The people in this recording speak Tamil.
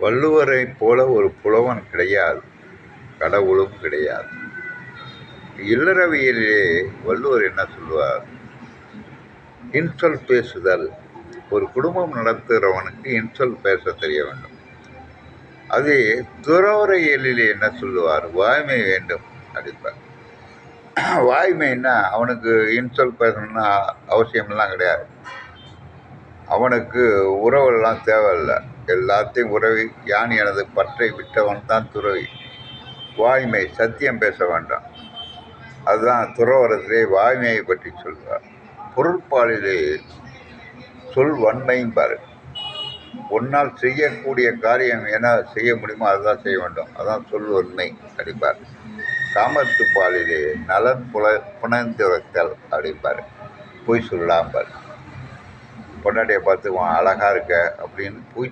வள்ளுவரைப் போல ஒரு புலவன் கிடையாது. கடவுளும் கிடையாது. இல்லறவியலிலே வள்ளுவர் என்ன சொல்லுவார்? இன்சொல் பேசுதல். ஒரு குடும்பம் நடத்துகிறவனுக்கு இன்சொல் பேச தெரிய வேண்டும். அது துறவரையியலிலே என்ன சொல்லுவார்? வாய்மை வேண்டும் அப்படிப்பார் வாய்மைன்னா அவனுக்கு இன்சொல் பேசணும்னா அவசியமெல்லாம் கிடையாது. அவனுக்கு உறவெல்லாம் தேவையில்லை. எல்லாத்தையும் உறவி யான் எனது பற்றை விட்டவன் தான் துறவி. வாய்மை சத்தியம் பேச வேண்டாம். அதுதான் துறவரத்திலே வாய்மையை பற்றி சொல்வார் பொருட்பாலிலே சொல் வன்மையும் பாரு. உன்னால் செய்யக்கூடிய காரியம் என்ன செய்ய முடியுமோ அதுதான் செய்ய வேண்டும். அதான் சொல் வன்மை அப்படிம்பார். காமத்து பாலிலே நலன் புல புனைந்துரைத்தல் அப்படிம்பார். பொய் சொல்லாம்பார் பொண்டாட்டியை பார்த்து அழகாக இருக்க அப்படின்னு போய்